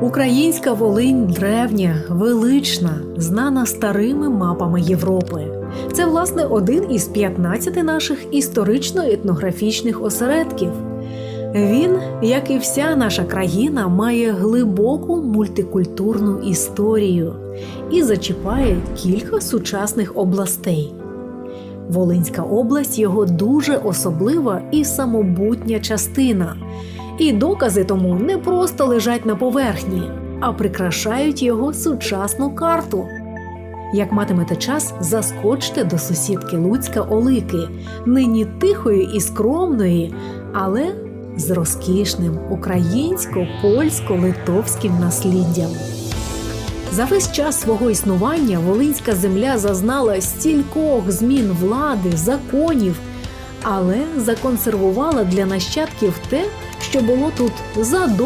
Українська Волинь древня, велична, знана старими мапами Європи. Це, власне, один із 15 наших історично-етнографічних осередків. Він, як і вся наша країна, має глибоку мультикультурну історію і зачіпає кілька сучасних областей. Волинська область його дуже особлива і самобутня частина. І докази тому не просто лежать на поверхні, а прикрашають його сучасну карту. Як матимете час, заскочте до сусідки Луцька Олики, нині тихої і скромної, але з розкішним українсько-польсько-литовським насліддям. За весь час свого існування Волинська земля зазнала стількох змін влади, законів, але законсервувала для нащадків те, що було тут задовго.